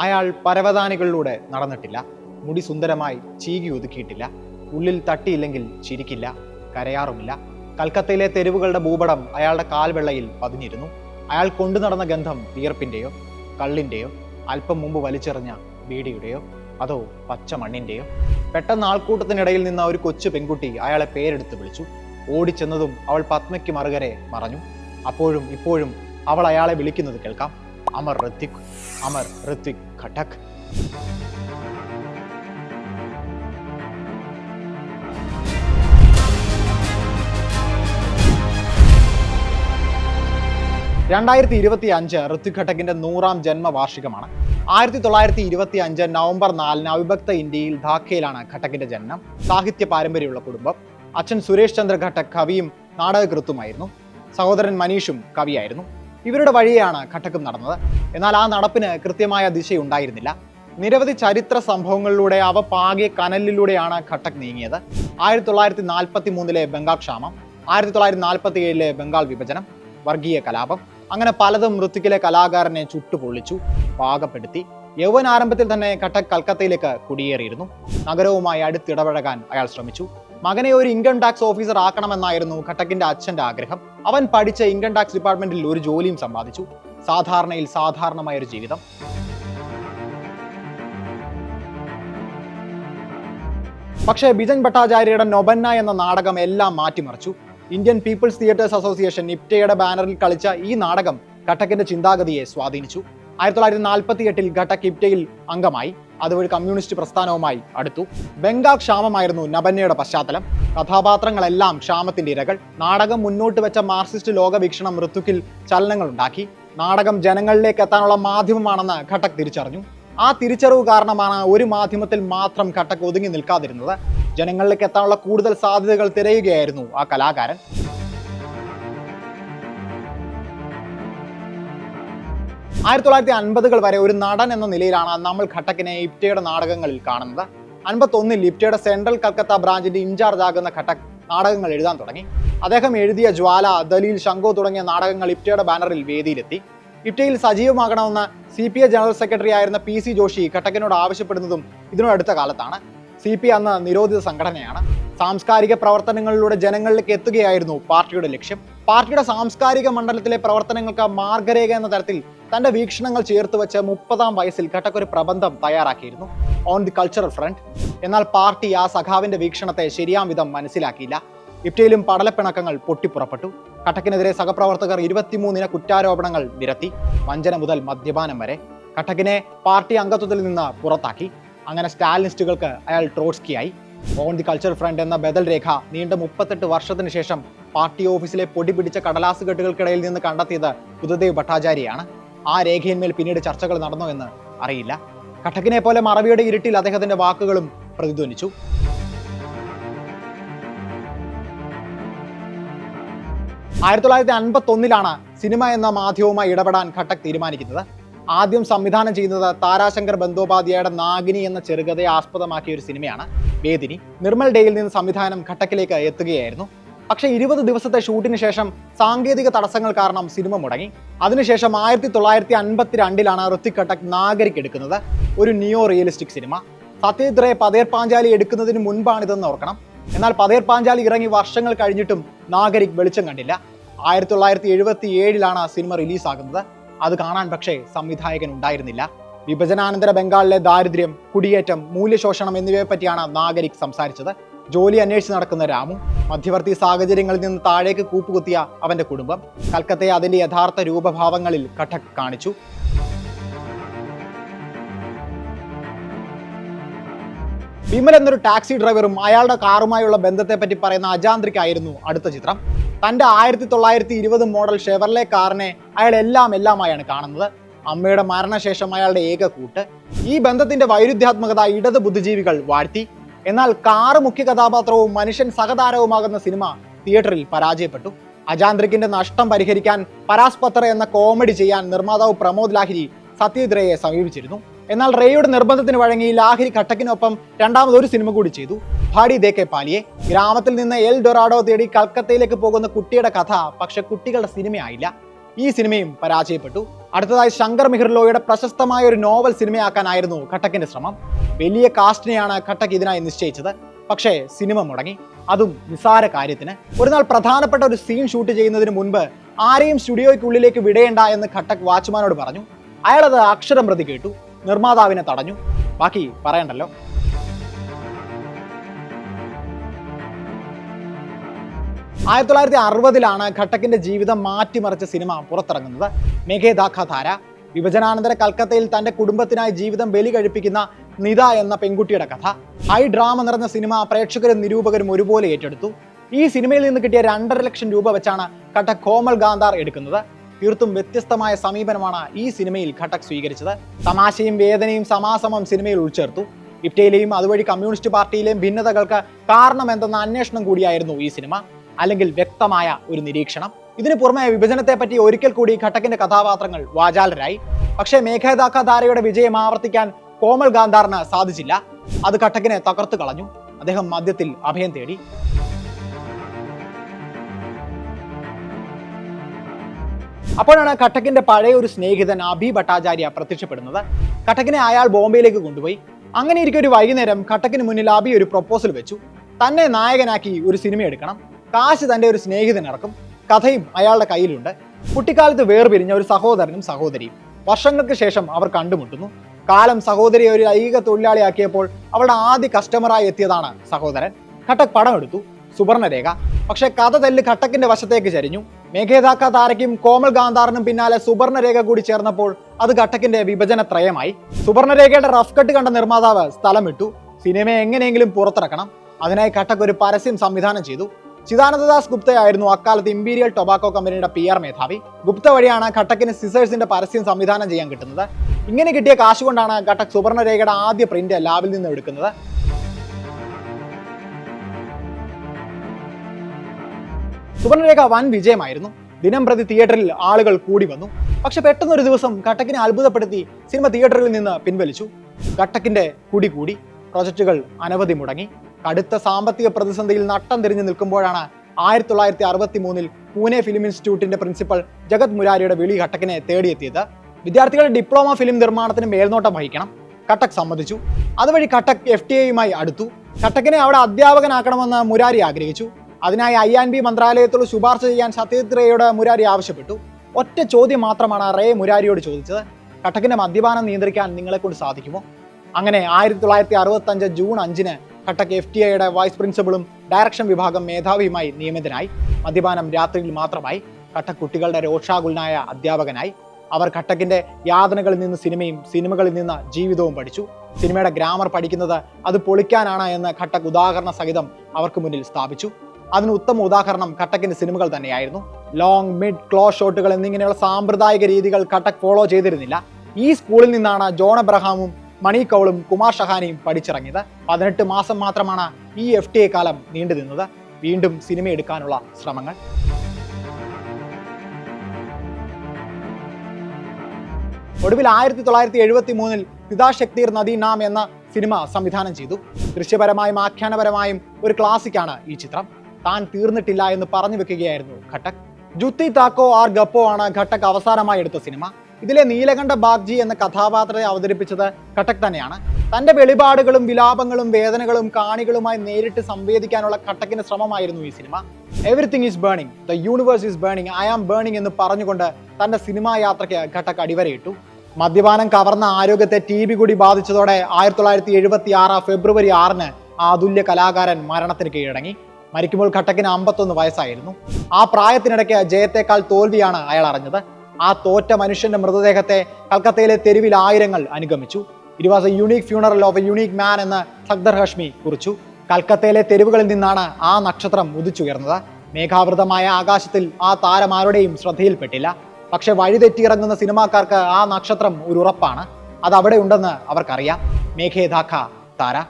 അയാൾ പരവതാനികളിലൂടെ നടന്നിട്ടില്ല. മുടി സുന്ദരമായി ചീകി ഒതുക്കിയിട്ടില്ല. ഉള്ളിൽ തട്ടിയില്ലെങ്കിൽ ചിരിക്കില്ല കരയാറുമില്ല. കൽക്കത്തയിലെ തെരുവുകളുടെ ഭൂപടം അയാളുടെ കാൽവെള്ളയിൽ പതിഞ്ഞിരുന്നു. അയാൾ കൊണ്ടു നടന്ന ഗന്ധം വിയർപ്പിന്റെയോ കള്ളിന്റെയോ അല്പം മുമ്പ് വലിച്ചെറിഞ്ഞ ബീഡിയുടെയോ അതോ പച്ച മണ്ണിന്റെയോ പെട്ടെന്ന് ആൾക്കൂട്ടത്തിനിടയിൽ നിന്ന് ഒരു കൊച്ചു പെൺകുട്ടി അയാളെ പേരെടുത്ത് വിളിച്ചു. ഓടിച്ചെന്നതും അവൾ പത്മയ്ക്ക് മറുകരെ മറഞ്ഞു. അപ്പോഴും ഇപ്പോഴും അവൾ അയാളെ വിളിക്കുന്നത് കേൾക്കാം. അമർ ഋത്വിക് അമർ ഋത്വിക് ഘടക് രണ്ടായിരത്തി ഇരുപത്തി അഞ്ച് ഋത്വിക് ഘട്ടകിന്റെ നൂറാം ജന്മവാർഷികമാണ്. ആയിരത്തി തൊള്ളായിരത്തി ഇരുപത്തി അഞ്ച് നവംബർ നാലിന് അവിഭക്ത ഇന്ത്യയിൽ ധാക്കയിലാണ് ഘട്ടകിന്റെ ജനനം. സാഹിത്യ പാരമ്പര്യമുള്ള കുടുംബം. അച്ഛൻ സുരേഷ് ചന്ദ്ര ഘട്ടക് കവിയും നാടകകൃത്തുമായിരുന്നു. സഹോദരൻ മനീഷും കവിയായിരുന്നു. ഇവരുടെ വഴിയാണ് ഘട്ടക്കും നടന്നത്. എന്നാൽ ആ നടപ്പിന് കൃത്യമായ ദിശയുണ്ടായിരുന്നില്ല. നിരവധി ചരിത്ര സംഭവങ്ങളിലൂടെ അവ പാകിയ കനലിലൂടെയാണ് ഘട്ടക് നീങ്ങിയത്. ആയിരത്തി തൊള്ളായിരത്തി നാൽപ്പത്തി മൂന്നിലെ ബംഗാൾ ക്ഷാമം ആയിരത്തി തൊള്ളായിരത്തി നാൽപ്പത്തി ഏഴിലെ ബംഗാൾ വിഭജനം വർഗീയ കലാപം അങ്ങനെ പലതും മൃത്തിക്കിലെ കലാകാരനെ ചുട്ടുപൊള്ളിച്ചു പാകപ്പെടുത്തി. യൗവനാരംഭത്തിൽ തന്നെ ഘട്ടക് കൽക്കത്തയിലേക്ക് കുടിയേറിയിരുന്നു. നഗരവുമായി അടുത്തിടപഴകാൻ അയാൾ ശ്രമിച്ചു. മകനെ ഒരു ഇൻകം ടാക്സ് ഓഫീസർ ആക്കണമെന്നായിരുന്നു ഘട്ടക്കിന്റെ അച്ഛന്റെ ആഗ്രഹം. അവൻ പഠിച്ച ഇൻകം ടാക്സ് ഡിപ്പാർട്ട്മെന്റിൽ ഒരു ജോലിയും സമ്പാദിച്ചു. സാധാരണയിൽ സാധാരണമായ ഒരു ജീവിതം. പക്ഷേ ബിജൻ ഭട്ടാചാര്യയുടെ നൊബന്ന എന്ന നാടകം എല്ലാം മാറ്റിമറിച്ചു. ഇന്ത്യൻ പീപ്പിൾസ് തിയേറ്റേഴ്സ് അസോസിയേഷൻ നിപ്റ്റയുടെ ബാനറിൽ കളിച്ച ഈ നാടകം കട്ടക്കിന്റെ ചിന്താഗതിയെ സ്വാധീനിച്ചു. ആയിരത്തി തൊള്ളായിരത്തി നാൽപ്പത്തി എട്ടിൽ ഘട്ട കിപ്റ്റയിൽ അംഗമായി. അതുവഴി കമ്മ്യൂണിസ്റ്റ് പ്രസ്ഥാനവുമായി അടുത്തു. ബംഗാൾ ക്ഷാമമായിരുന്നു നബന്നയുടെ പശ്ചാത്തലം. കഥാപാത്രങ്ങളെല്ലാം ക്ഷാമത്തിന്റെ ഇരകൾ. നാടകം മുന്നോട്ട് വെച്ച മാർക്സിസ്റ്റ് ലോകവീക്ഷണം ഋത്തുക്കിൽ ചലനങ്ങൾ ഉണ്ടാക്കി. നാടകം ജനങ്ങളിലേക്ക് എത്താനുള്ള മാധ്യമമാണെന്ന് ഘട്ടക് തിരിച്ചറിഞ്ഞു. ആ തിരിച്ചറിവ് കാരണമാണ് ഒരു മാധ്യമത്തിൽ മാത്രം ഘട്ടക് ഒതുങ്ങി നിൽക്കാതിരുന്നത്. ജനങ്ങളിലേക്ക് എത്താനുള്ള കൂടുതൽ സാധ്യതകൾ തിരയുകയായിരുന്നു ആ കലാകാരൻ. ആയിരത്തി തൊള്ളായിരത്തി അൻപതുകൾ വരെ ഒരു നടൻ എന്ന നിലയിലാണ് നമ്മൾ ഘട്ടക്കിനെ ഇപ്റ്റയുടെ നാടകങ്ങളിൽ കാണുന്നത്. അൻപത്തൊന്നിൽ ഇപ്റ്റയുടെ സെൻട്രൽ കൽക്കത്ത ബ്രാഞ്ചിന്റെ ഇൻചാർജ് ആകുന്ന ഘട്ടക് നാടകങ്ങൾ എഴുതാൻ തുടങ്ങി. അദ്ദേഹം എഴുതിയ ജ്വാല ദലീൽ ശങ്കോ തുടങ്ങിയ നാടകങ്ങൾ ഇപ്റ്റയുടെ ബാനറിൽ വേദിയിലെത്തി. ഇപ്റ്റയിൽ സജീവമാകണമെന്ന C P I general secretary ആയിരുന്ന പി സി ജോഷി ഘട്ടക്കിനോട് ആവശ്യപ്പെടുന്നതും ഇതിനോടടുത്ത കാലത്താണ്. സി പി അന്ന് നിരോധിത സംഘടനയാണ്. സാംസ്കാരിക പ്രവർത്തനങ്ങളിലൂടെ ജനങ്ങളിലേക്ക് എത്തുകയായിരുന്നു പാർട്ടിയുടെ ലക്ഷ്യം. പാർട്ടിയുടെ സാംസ്കാരിക മണ്ഡലത്തിലെ പ്രവർത്തനങ്ങൾക്ക് മാർഗരേഖ എന്ന തരത്തിൽ തന്റെ വീക്ഷണങ്ങൾ ചേർത്ത് വെച്ച് മുപ്പതാം വയസ്സിൽ ഘട്ടക് ഒരു പ്രബന്ധം തയ്യാറാക്കിയിരുന്നു. ഓൺ ദി കൾച്ചറൽ ഫ്രണ്ട് എന്നാൽ പാർട്ടി ആ സഖാവിന്റെ വീക്ഷണത്തെ ശരിയാം വിധം മനസ്സിലാക്കിയില്ല. ഇപ്റ്റയിലും പടലപ്പിണക്കങ്ങൾ പൊട്ടിപ്പുറപ്പെട്ടു. കട്ടക്കിനെതിരെ സഹപ്രവർത്തകർ ഇരുപത്തിമൂന്നിന് കുറ്റാരോപണങ്ങൾ നിരത്തി. വഞ്ചന മുതൽ മദ്യപാനം വരെ കട്ടക്കിനെ പാർട്ടി അംഗത്വത്തിൽ നിന്ന് പുറത്താക്കി. അങ്ങനെ സ്റ്റാലിനിസ്റ്റുകൾക്ക് അയാൾ ട്രോട്സ്കിയായി. ഓൺ ദി കൾച്ചർ ഫ്രണ്ട് എന്ന ബദൽ രേഖ നീണ്ട മുപ്പത്തെട്ട് വർഷത്തിന് ശേഷം പാർട്ടി ഓഫീസിലെ പൊടി പിടിച്ച കടലാസ് കെട്ടുകൾക്കിടയിൽ നിന്ന് കണ്ടെത്തിയത് ബുദ്ധദേവ് ഭട്ടാചാര്യയാണ്. ആ രേഖയിന്മേൽ പിന്നീട് ചർച്ചകൾ നടന്നോ എന്ന് അറിയില്ല. കട്ടക്കിനെ പോലെ മറവിയുടെ ഇരുട്ടിൽ അദ്ദേഹത്തിന്റെ വാക്കുകളും പ്രതിധ്വനിച്ചു. ആയിരത്തി തൊള്ളായിരത്തി അൻപത്തി ഒന്നിലാണ് സിനിമ എന്ന മാധ്യമവുമായി ഇടപെടാൻ ഘട്ടക് തീരുമാനിക്കുന്നത്. ആദ്യം സംവിധാനം ചെയ്യുന്നത് താരാശങ്കർ ബന്ദോപാധ്യായുടെ നാഗിനി എന്ന ചെറുകഥയെ ആസ്പദമാക്കിയ ഒരു സിനിമയാണ്. വേദിനി നിർമ്മൽ ഡേയിൽ നിന്ന് സംവിധാനം ഘട്ടക്കിലേക്ക് എത്തുകയായിരുന്നു. പക്ഷേ ഇരുപത് ദിവസത്തെ ഷൂട്ടിന് ശേഷം സാങ്കേതിക തടസ്സങ്ങൾ കാരണം സിനിമ മുടങ്ങി. അതിനുശേഷം ആയിരത്തി തൊള്ളായിരത്തി അൻപത്തി രണ്ടിലാണ് ഋത്തിക് ഘട്ടക് നാഗരിക് എടുക്കുന്നത് ഒരു neo realistic cinema Satyajit Ray Pather Panchali എടുക്കുന്നതിന് മുൻപാണിതെന്ന് ഓർക്കണം. എന്നാൽ പതേർ പാഞ്ചാലി ഇറങ്ങി വർഷങ്ങൾ കഴിഞ്ഞിട്ടും നാഗരിക് വെളിച്ചം കണ്ടില്ല. ആയിരത്തി തൊള്ളായിരത്തി എഴുപത്തി ഏഴിലാണ് സിനിമ റിലീസാകുന്നത്. അത് കാണാൻ പക്ഷേ സംവിധായകൻ ഉണ്ടായിരുന്നില്ല. വിഭജനാനന്തര ബംഗാളിലെ ദാരിദ്ര്യം കുടിയേറ്റം മൂല്യശോഷണം എന്നിവയെ പറ്റിയാണ് നാഗരിക് സംസാരിച്ചത്. ജോലി അന്വേഷിച്ച് നടക്കുന്ന രാമു മധ്യവർത്തി സാഹചര്യങ്ങളിൽ നിന്ന് താഴേക്ക് കൂപ്പുകുത്തിയ അവന്റെ കുടുംബം കൽക്കത്തയെ അതിന്റെ യഥാർത്ഥ രൂപഭാവങ്ങളിൽ കട്ടക് കാണിച്ചു. വിമൽ എന്നൊരു ടാക്സി ഡ്രൈവറും അയാളുടെ കാറുമായുള്ള ബന്ധത്തെപ്പറ്റി പറയുന്ന അജാന്ത്രിക്കായിരുന്നു അടുത്ത ചിത്രം. തന്റെ ആയിരത്തി തൊള്ളായിരത്തി ഇരുപത് മോഡൽ ഷെവർലെ കാറിനെ അയാൾ എല്ലാം എല്ലാമായാണ് കാണുന്നത്. അമ്മയുടെ മരണശേഷം അയാളുടെ ഏക കൂട്ട് ഈ ബന്ധത്തിന്റെ വൈരുദ്ധ്യാത്മകത ഇടത് ബുദ്ധിജീവികൾ വാഴ്ത്തി. എന്നാൽ കാറ് മുഖ്യ കഥാപാത്രവും മനുഷ്യൻ സഹതാരവുമാകുന്ന സിനിമ തിയേറ്ററിൽ പരാജയപ്പെട്ടു. അജാന്ത്രിക്കിന്റെ നഷ്ടം പരിഹരിക്കാൻ പരാസ്പത്ര എന്ന കോമഡി ചെയ്യാൻ നിർമ്മാതാവ് പ്രമോദ് ലാഹിരി സത്യജിത് റേയെ സമീപിച്ചിരുന്നു. എന്നാൽ റേയുടെ നിർബന്ധത്തിന് വഴങ്ങി ലാഹിരി ഘട്ടക്കിനൊപ്പം രണ്ടാമതൊരു സിനിമ കൂടി ചെയ്തു. ഭാടി കെ പാലിയെ. ഗ്രാമത്തിൽ നിന്ന് എൽ ഡൊറാഡോ തേടി കൽക്കത്തയിലേക്ക് പോകുന്ന കുട്ടിയുടെ കഥ പക്ഷെ കുട്ടികളുടെ സിനിമയായില്ല. ഈ സിനിമയും പരാജയപ്പെട്ടു. അടുത്തതായി ശങ്കർ മിഹിർലോയുടെ പ്രശസ്തമായ ഒരു നോവൽ സിനിമയാക്കാനായിരുന്നു ഘട്ടക്കിന്റെ ശ്രമം. വലിയ കാസ്റ്റിനെയാണ് ഘട്ടക് ഇതിനായി നിശ്ചയിച്ചത്. പക്ഷേ സിനിമ മുടങ്ങി. അതും നിസാര കാര്യത്തിന്. ഒരുനാൾ പ്രധാനപ്പെട്ട ഒരു സീൻ ഷൂട്ട് ചെയ്യുന്നതിന് മുൻപ് ആരെയും സ്റ്റുഡിയോയ്ക്കുള്ളിലേക്ക് വിടേണ്ട എന്ന് ഘട്ടക് വാച്ച്മാനോട് പറഞ്ഞു. അയാളത് അക്ഷരം പ്രതി കേട്ടു. നിർമ്മാതാവിനെ തടഞ്ഞു. ബാക്കി പറയണ്ടല്ലോ. ആയിരത്തി തൊള്ളായിരത്തി അറുപതിലാണ് ഘട്ടക്കിന്റെ ജീവിതം മാറ്റിമറിച്ച സിനിമ പുറത്തിറങ്ങുന്നത്. മെഘേദാഖ ധാര വിഭജനാനന്തര കൽക്കത്തയിൽ തന്റെ കുടുംബത്തിനായി ജീവിതം ബലി കഴിപ്പിക്കുന്ന നിത എന്ന പെൺകുട്ടിയുടെ കഥ. ഹൈ ഡ്രാമ നിറഞ്ഞ സിനിമ പ്രേക്ഷകരും നിരൂപകരും ഒരുപോലെ ഏറ്റെടുത്തു. ഈ സിനിമയിൽ നിന്ന് കിട്ടിയ രണ്ടര ലക്ഷം രൂപ വെച്ചാണ് ഘട്ടക് കോമൽ ഗാന്ധാർ എടുക്കുന്നത്. തീർത്തും വ്യത്യസ്തമായ സമീപനമാണ് ഈ സിനിമയിൽ ഘട്ടക് സ്വീകരിച്ചത്. തമാശയും വേദനയും സമാസമം സിനിമയിൽ ഉൾച്ചേർത്തു. ഇപ്റ്റയിലെയും അതുവഴി കമ്മ്യൂണിസ്റ്റ് പാർട്ടിയിലെയും ഭിന്നതകൾക്ക് കാരണമെന്തെന്ന അന്വേഷണം കൂടിയായിരുന്നു ഈ സിനിമ. അല്ലെങ്കിൽ വ്യക്തമായ ഒരു നിരീക്ഷണം. ഇതിനു പുറമെ വിഭജനത്തെ പറ്റി ഒരിക്കൽ കൂടി ഘട്ടക്കിന്റെ കഥാപാത്രങ്ങൾ വാചാലരായി. പക്ഷേ മേഘേദാക്ക ധാരയുടെ വിജയം ആവർത്തിക്കാൻ കോമൽ ഗാന്ധാറിന് സാധിച്ചില്ല. അത് ഘട്ടക്കിനെ തകർത്തു കളഞ്ഞു. അദ്ദേഹം മദ്യത്തിൽ അഭയം തേടി. അപ്പോഴാണ് ഘട്ടക്കിന്റെ പഴയ ഒരു സ്നേഹിതൻ അഭി ഭട്ടാചാര്യ പ്രത്യക്ഷപ്പെടുന്നത്. ഘട്ടക്കിനെ അയാൾ ബോംബെയിലേക്ക് കൊണ്ടുപോയി. അങ്ങനെ ഇരിക്കെ ഒരു വൈകുന്നേരം ഘട്ടക്കിന് മുന്നിൽ അഭി ഒരു പ്രൊപ്പോസൽ വെച്ചു. തന്നെ നായകനാക്കി ഒരു സിനിമ എടുക്കണം. കാശ് തന്റെ ഒരു സ്നേഹിതൻ ഇറക്കും കഥയും അയാളുടെ കയ്യിലുണ്ട്. കുട്ടിക്കാലത്ത് വേർപിരിഞ്ഞ ഒരു സഹോദരനും സഹോദരിയും. വർഷങ്ങൾക്ക് ശേഷം അവർ കണ്ടുമുട്ടുന്നു. കാലം സഹോദരിയെ ഒരു ഐക തൊഴിലാളിയാക്കിയപ്പോൾ അവളുടെ ആദ്യ കസ്റ്റമറായി എത്തിയതാണ് സഹോദരൻ. ഘട്ടക് പടം എടുത്തു. സുവർണരേഖ. പക്ഷേ കഥ തെല്ല് ഘട്ടക്കിന്റെ വശത്തേക്ക് ചരിഞ്ഞു. മേഘേദാക്ക താരയ്ക്കും കോമൽ ഗാന്ധാറിനും പിന്നാലെ സുവർണരേഖ കൂടി ചേർന്നപ്പോൾ അത് ഘട്ടക്കിന്റെ വിഭജന ത്രയമായി സുവർണരേഖയുടെ റഫ് കട്ട് കണ്ട നിർമ്മാതാവ് സ്ഥലം വിട്ടു സിനിമയെ എങ്ങനെയെങ്കിലും പുറത്തിറക്കണം. അതിനായി ഘട്ടക് ഒരു പരസ്യം സംവിധാനം ചെയ്തു. ചിദാനന്ദദാസ് ഗുപ്തയായിരുന്നു അക്കാലത്ത് imperial tobacco company P R മേധാവി. ഗുപ്ത വഴിയാണ് ഘട്ടക്കിന് സിസേഴ്സിന്റെ പരസ്യം സംവിധാനം ചെയ്യാൻ കിട്ടുന്നത്. ഇങ്ങനെ കിട്ടിയ കാശ് കൊണ്ടാണ് ഘട്ടക് സുവർണരേഖയുടെ ആദ്യ പ്രിന്റ് ലാബിൽ നിന്ന് എടുക്കുന്നത്. സുവർണരേഖ വൻ വിജയമായിരുന്നു. ദിനം പ്രതി തിയേറ്ററിൽ ആളുകൾ കൂടി വന്നു. പക്ഷെ പെട്ടെന്നൊരു ദിവസം ഘട്ടക്കിനെ അത്ഭുതപ്പെടുത്തി സിനിമ തിയേറ്ററിൽ നിന്ന് പിൻവലിച്ചു. ഘട്ടക്കിന്റെ കുടി കൂടി. പ്രൊജക്ടുകൾ അനവധി മുടങ്ങി. കടുത്ത സാമ്പത്തിക പ്രതിസന്ധിയിൽ നട്ടം തിരിഞ്ഞു നിൽക്കുമ്പോഴാണ് ആയിരത്തി തൊള്ളായിരത്തി അറുപത്തി മൂന്നിൽ പൂനെ ഫിലിം ഇൻസ്റ്റിറ്റ്യൂട്ടിന്റെ പ്രിൻസിപ്പൽ ജഗത് മുരാരിയുടെ വിളി ഘട്ടക്കിനെ തേടിയെത്തിയത്. വിദ്യാർത്ഥികളുടെ ഡിപ്ലോമ ഫിലിം നിർമ്മാണത്തിന് മേൽനോട്ടം വഹിക്കണം. കട്ടക് സമ്മതിച്ചു. അതുവഴി കട്ടക് എഫ് ടി എയുമായി അടുത്തു. കട്ടക്കിനെ അവിടെ അധ്യാപകനാക്കണമെന്ന് മുരാരി ആഗ്രഹിച്ചു. അതിനായി ഐ ആൻഡ് ബി മന്ത്രാലയത്തോട് ശുപാർശ ചെയ്യാൻ സത്യജിത് റേയോട് മുരാരി ആവശ്യപ്പെട്ടു. ഒറ്റ ചോദ്യം മാത്രമാണ് റേ മുരാരിയോട് ചോദിച്ചത്. കട്ടക്കിന്റെ മദ്യപാനം നിയന്ത്രിക്കാൻ നിങ്ങളെക്കൊണ്ട് സാധിക്കുമോ? അങ്ങനെ ആയിരത്തി തൊള്ളായിരത്തി അറുപത്തി അഞ്ച് ജൂൺ അഞ്ചിന് കട്ടക് എഫ് ടി ഐയുടെ വൈസ് പ്രിൻസിപ്പളും ഡയറക്ഷൻ വിഭാഗം മേധാവിയുമായി നിയമിതനായി. മദ്യപാനം രാത്രിയിൽ മാത്രമായി. കട്ടക് കുട്ടികളുടെ രോഷാകുലനായ അധ്യാപകനായി. അവർ കട്ടക്കിന്റെ യാതനകളിൽ നിന്ന് സിനിമയും സിനിമകളിൽ നിന്ന് ജീവിതവും പഠിച്ചു. സിനിമയുടെ ഗ്രാമർ പഠിക്കുന്നത് അത് പൊളിക്കാനാണ് എന്ന് ഘട്ടക് ഉദാഹരണ സഹിതം അവർക്ക് മുന്നിൽ സ്ഥാപിച്ചു. അതിന് ഉത്തമ ഉദാഹരണം ഘട്ടക്കിന്റെ സിനിമകൾ തന്നെയായിരുന്നു. ലോങ് മിഡ് ക്ലോസ് ഷോട്ടുകൾ എന്നിങ്ങനെയുള്ള സാമ്പ്രദായിക രീതികൾ ഘട്ടക് ഫോളോ ചെയ്തിരുന്നില്ല. ഈ സ്കൂളിൽ നിന്നാണ് ജോൺ എബ്രഹാമും മണി കൗളും കുമാർ ഷഹാനയും പഠിച്ചിറങ്ങിയത് പതിനെട്ട് മാസം മാത്രമാണ് ഈ എഫ് ടി എ കാലം നീണ്ടു നിന്നത്. വീണ്ടും സിനിമ എടുക്കാനുള്ള ശ്രമങ്ങൾ. ഒടുവിൽ ആയിരത്തി തൊള്ളായിരത്തി എഴുപത്തി മൂന്നിൽ പിതാശക്തിർ നദി നാം എന്ന സിനിമ സംവിധാനം ചെയ്തു. ദൃശ്യപരമായും ആഖ്യാനപരമായും ഒരു ക്ലാസിക്കാണ് ഈ ചിത്രം. താൻ തീർന്നിട്ടില്ല എന്ന് പറഞ്ഞു വെക്കുകയായിരുന്നു ഘട്ടക്. ജുത്തി താക്കോ ആർ ഗപ്പോ ആണ് ഘട്ടക് അവസാനമായി എടുത്ത സിനിമ. ഇതിലെ നീലകണ്ഠ ബാഗ്ജി എന്ന കഥാപാത്രത്തെ അവതരിപ്പിച്ചത് കട്ടക് തന്നെയാണ്. തന്റെ വെളിപാടുകളും വിലാപങ്ങളും വേദനകളും കാണികളുമായി നേരിട്ട് സംവേദിക്കാനുള്ള കട്ടക്കിന്റെ ശ്രമമായിരുന്നു ഈ cinema. Everything is burning the universe is burning I am burning എന്ന് പറഞ്ഞുകൊണ്ട് തന്റെ സിനിമാ യാത്രയ്ക്ക് ഘട്ടക് അടിവരയിട്ടു. മദ്യപാനം കവർന്ന ആരോഗ്യത്തെ ടി ബി കൂടി ബാധിച്ചതോടെ ആയിരത്തി തൊള്ളായിരത്തി എഴുപത്തി ആറ് ഫെബ്രുവരി ആറിന് ആ അതുല്യ കലാകാരൻ മരണത്തിന് കീഴടങ്ങി മരിക്കുമ്പോൾ ഘട്ടക്കിന് അമ്പത്തൊന്ന് വയസ്സായിരുന്നു. ആ പ്രായത്തിനിടയ്ക്ക് ജയത്തേക്കാൾ തോൽവിയാണ് അയാൾ അറിഞ്ഞത്. ആ തോറ്റ മനുഷ്യന്റെ മൃതദേഹത്തെ കൽക്കത്തയിലെ തെരുവിൽ ആയിരങ്ങൾ അനുഗമിച്ചു. It was a unique funeral of a unique man എന്ന് സക്ദർ ഹഷ്മി കുറിച്ചു. കൽക്കത്തയിലെ തെരുവുകളിൽ നിന്നാണ് ആ നക്ഷത്രം ഉദിച്ചുയർന്നത്. മേഘാവൃതമായ ആകാശത്തിൽ ആ താരം ആരുടെയും ശ്രദ്ധയിൽപ്പെട്ടില്ല. പക്ഷെ വഴിതെറ്റിയിറങ്ങുന്ന സിനിമാക്കാർക്ക് ആ നക്ഷത്രം ഒരു ഉറപ്പാണ്. അത് അവിടെ ഉണ്ടെന്ന് അവർക്കറിയാം. മേഘേധാഖ താര.